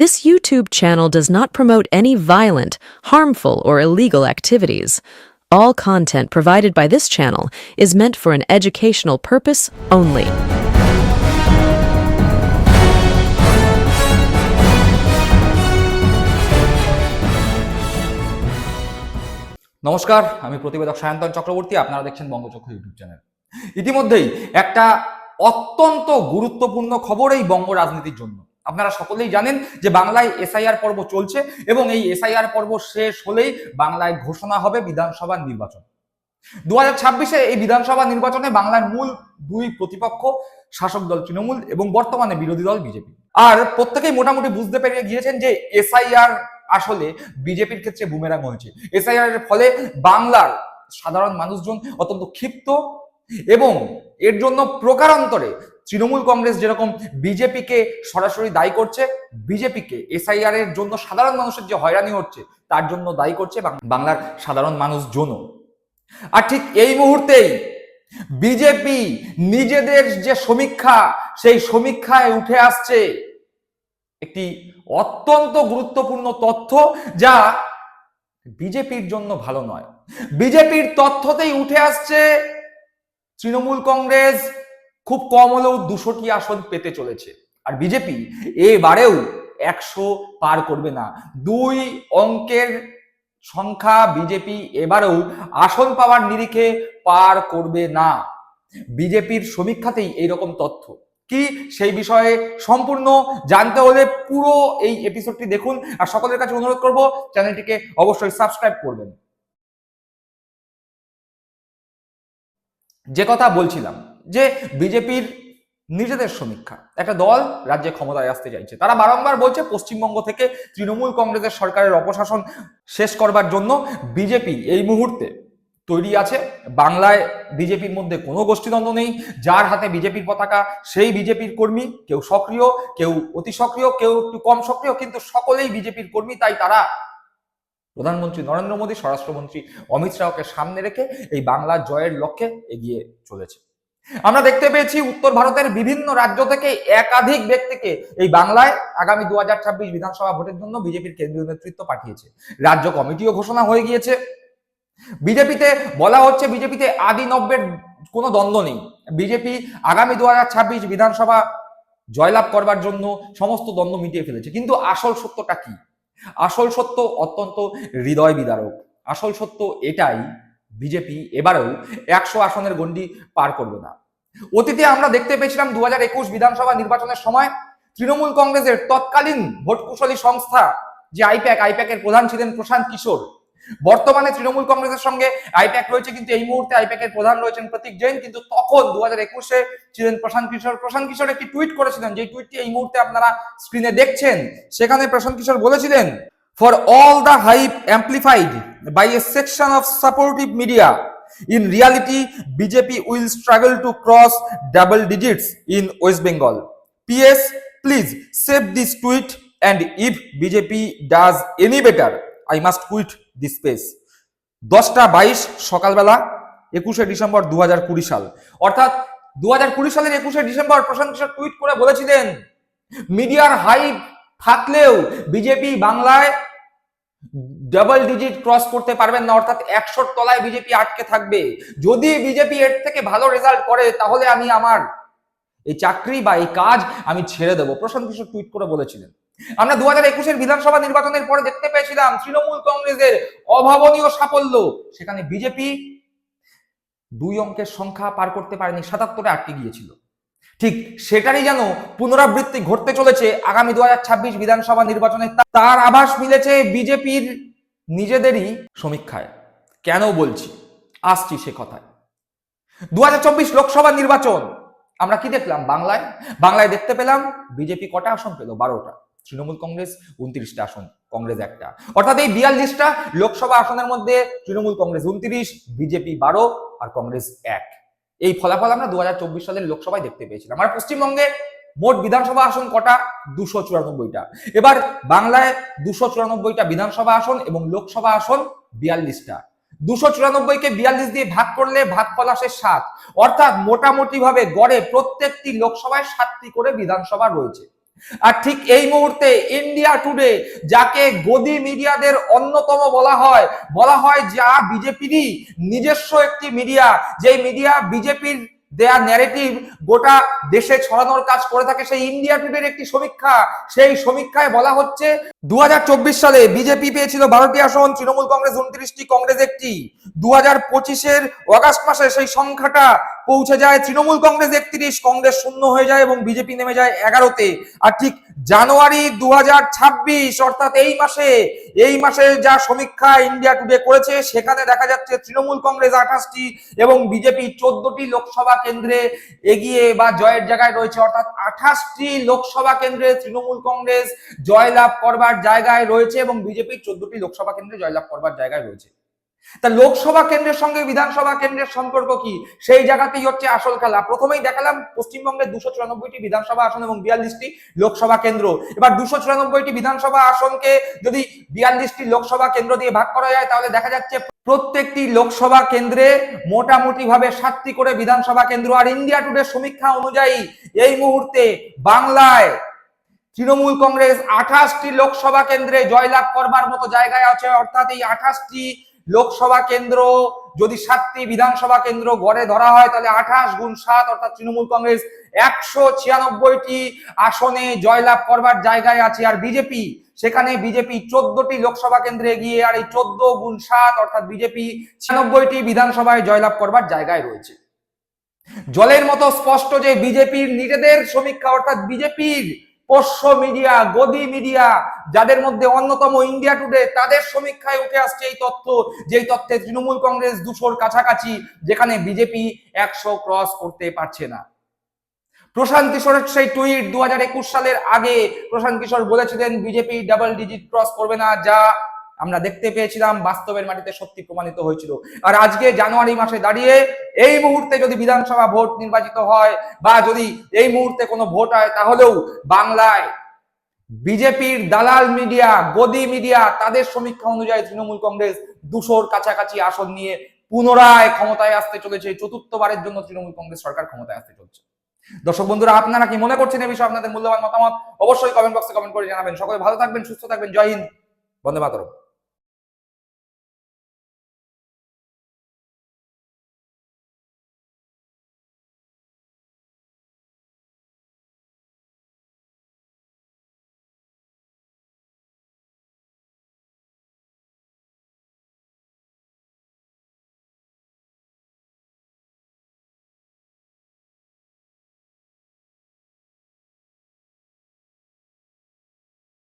This YouTube channel does not promote any violent, harmful, or illegal activities. All content provided by this channel is meant for an educational purpose only. নমস্কার আমি প্রতিবেদক সায়ন্তন চক্রবর্তী আপনারা দেখছেন বঙ্গচক্র YouTube channel ইতিমধ্যেই একটা অত্যন্ত গুরুত্বপূর্ণ খবর এই বঙ্গ রাজনীতির জন্য আপনারা সকলেই জানেন যে বাংলায় এসআইআর পর্ব চলছে এবং এই এসআইআর পর্ব শেষ হলেই বাংলায় ঘোষণা হবে বিধানসভা নির্বাচন। দু হাজার ছাব্বিশে এই বিধানসভা নির্বাচনে বাংলার মূল দুই প্রতিপক্ষ শাসক দল তৃণমূল এবং বর্তমানে বিরোধী দল বিজেপি। আর প্রত্যেকেই মোটামুটি বুঝতে পেরে গিয়েছেন যে এসআইআর আসলে বিজেপির ক্ষেত্রে বুমেরাং হয়েছে। এসআইআর এর ফলে বাংলার সাধারণ মানুষজন অত্যন্ত ক্ষিপ্ত এবং এর জন্য প্রকারান্তরে তৃণমূল কংগ্রেস যেরকম বিজেপিকে সরাসরি দায়ী করছে, বিজেপিকে এসআইআর এর জন্য সাধারণ মানুষের যে হয়রানি হচ্ছে, তার জন্য দায়ী করছে বাংলার সাধারণ মানুষজনও। আর ঠিক এই মুহূর্তেই বিজেপি নিজেদের যে সমীক্ষা, সেই সমীক্ষায় উঠে আসছে একটি অত্যন্ত গুরুত্বপূর্ণ তথ্য যা বিজেপির জন্য ভালো নয়। বিজেপির তথ্যতেই উঠে আসছে তৃণমূল কংগ্রেস খুব কম হলেও দুশোটি আসন পেতে চলেছে। আর বিজেপি এবারেও একশো পার করবে না। দুই অঙ্কের সংখ্যা বিজেপি এবারেও আসন পাওয়ার নিরিখে পার করবে না। বিজেপির সমীক্ষাতেই এইরকম তথ্য। কি সেই বিষয়ে সম্পূর্ণ জানতে হলে পুরো এই এপিসোডটি দেখুন। আর সকলের কাছে অনুরোধ করব, চ্যানেলটিকে অবশ্যই সাবস্ক্রাইব করবেন। যে কথা বলছিলাম যে বিজেপির নিজেদের সমীক্ষা। একটা দল রাজ্যে ক্ষমতায় আসতে চাইছে। তারা বারংবার বলছে, পশ্চিমবঙ্গ থেকে তৃণমূল কংগ্রেসের সরকারের অপশাসন শেষ করবার জন্য বিজেপি এই মুহূর্তে তৈরি আছে। বাংলায় বিজেপির মধ্যে কোনো গোষ্ঠীদ্বন্দ্ব নেই। যার হাতে বিজেপির পতাকা, সেই বিজেপির কর্মী। কেউ সক্রিয়, কেউ অতি সক্রিয়, কেউ একটু কম সক্রিয়, কিন্তু সকলেই বিজেপির কর্মী। তাই তারা প্রধানমন্ত্রী নরেন্দ্র মোদী, স্বরাষ্ট্রমন্ত্রী অমিত শাহকে সামনে রেখে এই বাংলা জয়ের লক্ষ্যে এগিয়ে চলেছে। আমরা দেখতে পেয়েছি উত্তর ভারতের বিভিন্ন রাজ্য থেকে একাধিক ব্যক্তিকে এই বাংলায় আগামী দু হাজার ছাব্বিশ বিধানসভা ভোটের জন্য বিজেপির কেন্দ্রীয় নেতৃত্ব পাঠিয়েছে। রাজ্য কমিটিও ঘোষণা হয়ে গিয়েছে। বিজেপিতে বলা হচ্ছে বিজেপিতে আদি নব্যের কোনো দ্বন্দ্ব নেই। বিজেপি আগামী দু হাজার ছাব্বিশ বিধানসভা জয়লাভ করবার জন্য সমস্ত দ্বন্দ্ব মিটিয়ে ফেলেছে। কিন্তু আসল সত্যটা কি? আসল সত্য অত্যন্ত হৃদয় বিদারক। আসল সত্য এটাই, বিজেপি এবারেও একশো আসনের গণ্ডি পার করবে না। অতীতে আমরা দেখতে পেয়েছিলাম দুহাজার একুশ বিধানসভা নির্বাচনের সময় তৃণমূল কংগ্রেসের তৎকালীন ভোট কুশলী সংস্থা, যে আইপ্যাক, আইপ্যাকের প্রধান ছিলেন প্রশান্ত কিশোর। বর্তমানে তৃণমূল কংগ্রেসের সঙ্গে আইপ্যাক রয়েছে কিন্তু এই মুহূর্তে আইপ্যাকের প্রধান রয়েছেন প্রতীক জৈন, কিন্তু তখন দু হাজার একুশে ছিলেন প্রশান্ত কিশোর। প্রশান্ত কিশোর একটি টুইট করেছিলেন যে টুইটটি এই মুহূর্তে আপনারা স্ক্রিনে দেখছেন। সেখানে প্রশান্ত কিশোর বলেছিলেন for all the hype amplified by a section of supportive media in reality BJP will struggle to cross double digits in West Bengal PS please save this tweet and if BJP does any better I must quit this space দশটা বাইশ সকালবেলা একুশে December দু কুড়ি সাল। অর্থাৎ দু কুড়ি সালের একুশে ডিসেম্বর প্রশান্ত কিশোর টুইট করে বলেছিলেন মিডিয়ার হাইপ থাকলেও বিজেপি বাংলায় ডাবল ডিজিট ক্রস করতে পারবেন না, অর্থাৎ একশোর তলায় বিজেপি আটকে থাকবে। যদি বিজেপি এর থেকে ভালো রেজাল্ট করে, তাহলে আমি আমার এই চাকরি বা এই কাজ আমি ছেড়ে দেবো। প্রশান্ত কিশোর টুইট করে বলেছিলেন। আমরা দু হাজার একুশের বিধানসভা নির্বাচনের পরে দেখতে পেয়েছিলাম তৃণমূল কংগ্রেসের অভাবনীয় সাফল্য। সেখানে বিজেপি দুই অঙ্কের সংখ্যা পার করতে পারেনি, সাতাত্তরে আটকে গিয়েছিল। ঠিক সেটারই যেন পুনরাবৃত্তি ঘটতে চলেছে আগামী দু হাজার ছাব্বিশ বিধানসভা নির্বাচনে, তার আভাস মিলেছে বিজেপির নিজেদেরই সমীক্ষায়। কেন বলছি? আসছি সে কথায়। দু হাজার চব্বিশ লোকসভা নির্বাচন। আমরা কি দেখলাম? বাংলায়? বাংলায় দেখতে পেলাম বিজেপি কটা আসন পেল? বারোটা। তৃণমূল কংগ্রেস উনত্রিশটা আসন, কংগ্রেস একটা। অর্থাৎ এই বিয়াল্লিশটা লোকসভা আসনের মধ্যে তৃণমূল কংগ্রেস উনত্রিশ, বিজেপি বারো আর কংগ্রেস এক। এই ফলাফল আমরা দু হাজার চব্বিশ সালের লোকসভায় দেখতে পেয়েছিলাম। আর পশ্চিমবঙ্গে মোট বিধানসভা আসন কটা? দুশো চুরানব্বইটা। এবার বাংলায় দুশো চুরানব্বইটা বিধানসভা আসন এবং লোকসভা আসন বিয়াল্লিশটা। দুশো চুরানব্বইকে বিয়াল্লিশ দিয়ে ভাগ করলে ভাগফল আসে সাত। অর্থাৎ মোটামুটি ভাবে গড়ে প্রত্যেকটি লোকসভায় সাতটি করে বিধানসভা রয়েছে। আর ঠিক এই মুহূর্তে ইন্ডিয়া টুডে যাকে গদি মিডিয়াদের অন্যতম বলা হয় বলা হয় যা বিজেপিরই নিজস্ব একটি মিডিয়া, যেই মিডিয়া বিজেপির দেয়া ন্যারেটিভ গোটা দেশে ছড়ানোর কাজ করে থাকে। সেই ইন্ডিয়া টুডের একটি সমীক্ষা, সেই সমীক্ষায় বলা হচ্ছে দু হাজার চব্বিশ সালে বিজেপি পেয়েছিল বারোটি আসন, তৃণমূল কংগ্রেস উনত্রিশটি, কংগ্রেস একটি। দু হাজার পঁচিশের অগাস্ট মাসে সেই সংখ্যাটা পৌঁছে যায়। তৃণমূল কংগ্রেস একত্রিশ, কংগ্রেস শূন্য হয়ে যায় এবং বিজেপি নেমে যায় এগারোতে। আর ঠিক জানুয়ারি দুই হাজার ছাব্বিশ, অর্থাৎ এই মাসে এই মাসে যা সমীক্ষা ইন্ডিয়া টুডে করেছে, সেখানে দেখা যাচ্ছে তৃণমূল কংগ্রেস আঠাশটি এবং বিজেপি চোদ্দটি লোকসভা কেন্দ্রে এগিয়ে বা জয়ের জায়গায় রয়েছে। অর্থাৎ আঠাশটি লোকসভা কেন্দ্রে তৃণমূল কংগ্রেস জয়লাভ করবার জায়গায় রয়েছে এবং বিজেপি চোদ্দটি লোকসভা কেন্দ্রে জয়লাভ করবার জায়গায় রয়েছে। তা লোকসভা কেন্দ্রের সঙ্গে বিধানসভা কেন্দ্রের সম্পর্ক কি? সেই জায়গাতেই হচ্ছে আসল খেলা। প্রথমেই দেখালাম পশ্চিমবঙ্গের দুশো চুরানব্বইটি বিধানসভা আসন এবং বিয়াল্লিশটি লোকসভা কেন্দ্র। এবার দুশো চুরানব্বইটি বিধানসভা আসনকে যদি বিয়াল্লিশটি লোকসভা কেন্দ্র দিয়ে ভাগ করা যায়, তাহলে দেখা যাচ্ছে প্রত্যেকটি লোকসভা কেন্দ্রে মোটামুটি ভাবে সাতটি করে বিধানসভা কেন্দ্র। আর ইন্ডিয়া টুডে সমীক্ষা অনুযায়ী এই মুহূর্তে বাংলায় তৃণমূল কংগ্রেস আঠাশটি লোকসভা কেন্দ্রে জয়লাভ করবার মতো জায়গায় আছে। অর্থাৎ এই আঠাশটি লোকসভা কেন্দ্র, যদি সাতটি বিধানসভা কেন্দ্র গড়ে ধরা হয়, তাহলে আঠাশ গুণ সাত, অর্থাৎ তৃণমূল কংগ্রেস একশো ছিয়ানব্বইটি আসনে জয়লাভ করবার জায়গায় আছে। আর বিজেপি, সেখানে বিজেপি চোদ্দটি লোকসভা কেন্দ্রে গিয়ে আর এই চোদ্দ গুণ সাত, অর্থাৎ বিজেপি ছিয়ানব্বইটি বিধানসভায় জয়লাভ করবার জায়গায় রয়েছে। জলের মতো স্পষ্ট যে বিজেপির নিজেদের সমীক্ষা, অর্থাৎ বিজেপির পোষ্য মিডিয়া, গদি মিডিয়া, যাদের মধ্যে অন্যতম ইন্ডিয়া টুডে, তাদের সমীক্ষায় উঠে আসছে এই তথ্য যেই তথ্যে তৃণমূল কংগ্রেস দুশোর কাছাকাছি, যেখানে বিজেপি একশো ক্রস করতে পারছে না। প্রশান্ত কিশোরের সেই টুইট দু হাজার একুশ সালের আগে প্রশান্ত কিশোর বলেছিলেন, বিজেপি ডাবল ডিজিট ক্রস করবে না, যা আমরা দেখতে পেয়েছিলাম বাস্তবের মাটিতে সত্যি প্রমাণিত হয়েছিল। আর আজকে জানুয়ারি মাসে দাঁড়িয়ে এই মুহূর্তে যদি বিধানসভা ভোট নির্বাচিত হয় বা যদি এই মুহূর্তে কোনো ভোট হয়, তাহলেও বাংলায় বিজেপির দালাল মিডিয়া, গদি মিডিয়া, তাদের সমীক্ষা অনুযায়ী তৃণমূল কংগ্রেস দুশোর কাছাকাছি আসন নিয়ে পুনরায় ক্ষমতায় আসতে চলেছে। চতুর্থবারের জন্য তৃণমূল কংগ্রেস সরকার ক্ষমতায় আসতে চলছে। দর্শক বন্ধুরা, আপনারা কি মনে করছেন এই বিষয়ে আপনাদের মূল্যবান মতামত? অবশ্যই কমেন্ট বক্সে কমেন্ট করে জানাবেন। সকলে ভালো থাকবেন, সুস্থ থাকবেন। জয় হিন্দ। বন্দে মাতরম।